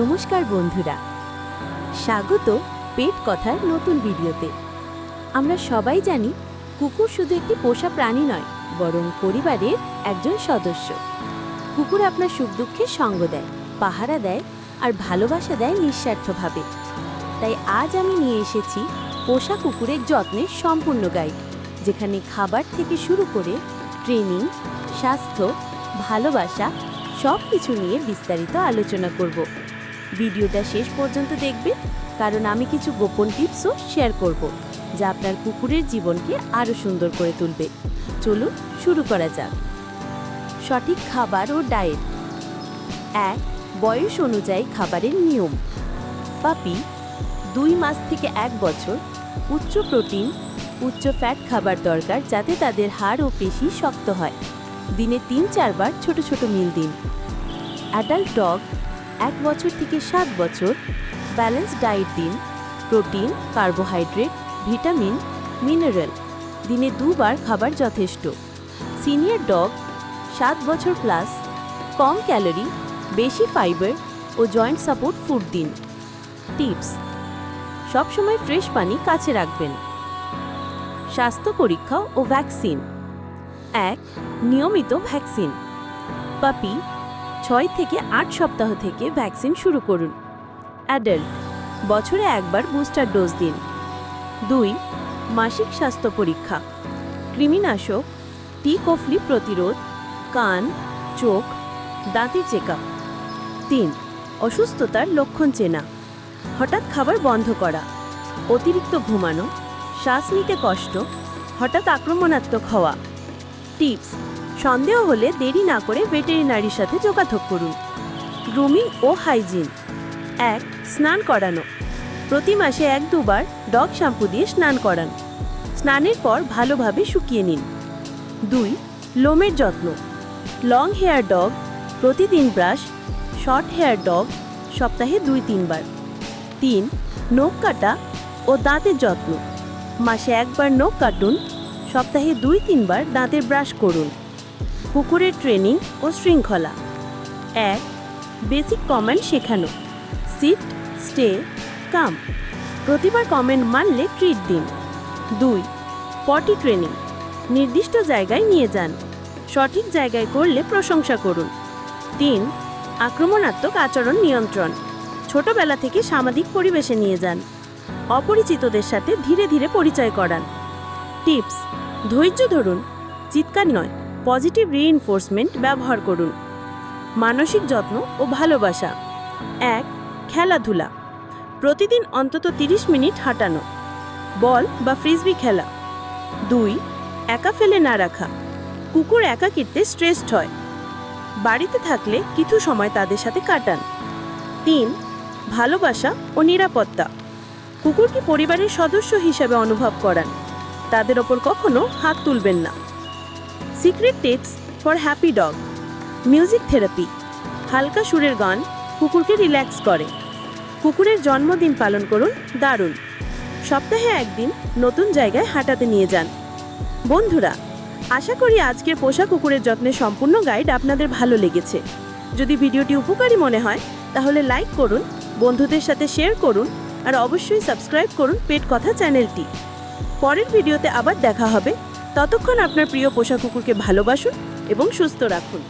নমস্কার বন্ধুরা। স্বাগত পেট কথার নতুন ভিডিওতে। আমরা সবাই জানি কুকুর শুধু একটি পোষা প্রাণী নয়, বরং পরিবারের একজন সদস্য। কুকুর আপনার সুখ দুঃখের সঙ্গ দেয়, পাহারা দেয় আর ভালোবাসা দেয় নিঃস্বার্থভাবে। তাই আজ আমি নিয়ে এসেছি পোষা কুকুরের যত্নের সম্পূর্ণ গাইড, যেখানে খাবার থেকে শুরু করে ট্রেনিং, স্বাস্থ্য, ভালোবাসা সব কিছু নিয়ে বিস্তারিত আলোচনা করব। ভিডিওটা শেষ পর্যন্ত দেখবে কারণ আমি কিছু গোপন টিপসও শেয়ার করব, যা আপনার কুকুরের জীবনকে আরও সুন্দর করে তুলবে। চলুন শুরু করা যাক। সঠিক খাবার ও ডায়েট। এক, বয়স অনুযায়ী খাবারের নিয়ম। পাপি, দুই মাস থেকে এক বছর, উচ্চ প্রোটিন, উচ্চ ফ্যাট খাবার দরকার যাতে তাদের হাড় ও পেশি শক্ত হয়। দিনে তিন চারবার ছোট ছোট মিল দিন। অ্যাডাল্ট ডগ এক বছর থেকে সাত বছর ব্যালেন্স ডায়েট দিন প্রোটিন কার্বোহাইড্রেট ভিটামিন মিনারেল দিনে দুবার খাবার যথেষ্ট। সিনিয়র ডগ সাত বছর প্লাস কম ক্যালোরি বেশি ফাইবার ও জয়েন্ট সাপোর্ট ফুড দিন। টিপস সবসময় ফ্রেশ পানি কাছে রাখবেন। স্বাস্থ্য পরীক্ষা ও ভ্যাকসিন এক, নিয়মিত ভ্যাকসিন পাপি ছয় থেকে আট সপ্তাহ থেকে ভ্যাকসিন শুরু করুন। অ্যাডাল্ট, বছরে একবার বুস্টার ডোজ দিন। দুই, মাসিক স্বাস্থ্য পরীক্ষা। কৃমিনাশক টি কফলি প্রতিরোধ, কান, চোখ দাঁতের চেকআপ। তিন, অসুস্থতার লক্ষণ চেনা। হঠাৎ খাবার বন্ধ করা, অতিরিক্ত ঘুমানো, শ্বাস নিতে কষ্ট, হঠাৎ আক্রমণাত্মক হওয়া। টিপস সন্দেহ হলে দেরি না করে ভেটেরিনারির সাথে যোগাযোগ করুন। গ্রুমিং ও হাইজিন। এক, স্নান করানো। প্রতি মাসে এক দুবার ডগ শ্যাম্পু দিয়ে স্নান করান। স্নানের পর ভালোভাবে শুকিয়ে নিন। দুই, লোমের যত্ন। লং হেয়ার ডগ, প্রতিদিন ব্রাশ, শর্ট হেয়ার ডগ, সপ্তাহে দুই, তিনবার। তিন, নখ কাটা ও দাঁতের যত্ন। মাসে একবার নখ কাটুন, সপ্তাহে দুই, তিনবার দাঁতের ব্রাশ করুন। কুকুরের ট্রেনিং ও শৃঙ্খলা। এক, বেসিক কমেন্ট শেখানো। Sit, stay, come. প্রতিবার কমেন্ট মানলে ট্রিট দিন। দুই, পটি ট্রেনিং। নির্দিষ্ট জায়গায় নিয়ে যান। সঠিক জায়গায় করলে প্রশংসা করুন। তিন, আক্রমণাত্মক আচরণ নিয়ন্ত্রণ। ছোটবেলা থেকে সামাজিক পরিবেশে নিয়ে যান। অপরিচিতদের সাথে ধীরে ধীরে পরিচয় করান। টিপস, ধৈর্য ধরুন, চিৎকার নয়। পজিটিভ রিইনফোর্সমেন্ট ব্যবহার করুন। মানসিক যত্ন ও ভালোবাসা। এক, খেলাধুলা। প্রতিদিন অন্তত 30 মিনিট হাঁটানো। বল বা ফ্রিজবি খেলা। দুই, একা ফেলে না রাখা। কুকুর একা একাকিত্বে স্ট্রেসড হয়। বাড়িতে থাকলে কিছু সময় তাদের সাথে কাটান। তিন, ভালোবাসা ও নিরাপত্তা। কুকুরকে পরিবারের সদস্য হিসেবে অনুভব করান? তাদের ওপর কখনো হাত তুলবেন না। Secret tips for happy dog. Music therapy. হালকা সুরের গান কুকুরকে রিল্যাক্স করে। কুকুরের জন্মদিন পালন করুন দারুণ। সপ্তাহে একদিন নতুন জায়গায় হাঁটাতে নিয়ে যান। বন্ধুরা, আশা করি আজকের পোষা কুকুরের যত্নের সম্পূর্ণ গাইড আপনাদের ভালো লেগেছে। যদি ভিডিওটি উপকারী মনে হয়, তাহলে লাইক করুন, বন্ধুদের সাথে শেয়ার করুন, আর অবশ্যই সাবস্ক্রাইব করুন পেট কথা চ্যানেলটি। পরের ভিডিওতে আবার দেখা হবে। ততক্ষণ আপনার প্রিয় পোষা কুকুরকে ভালোবাসুন এবং সুস্থ রাখুন।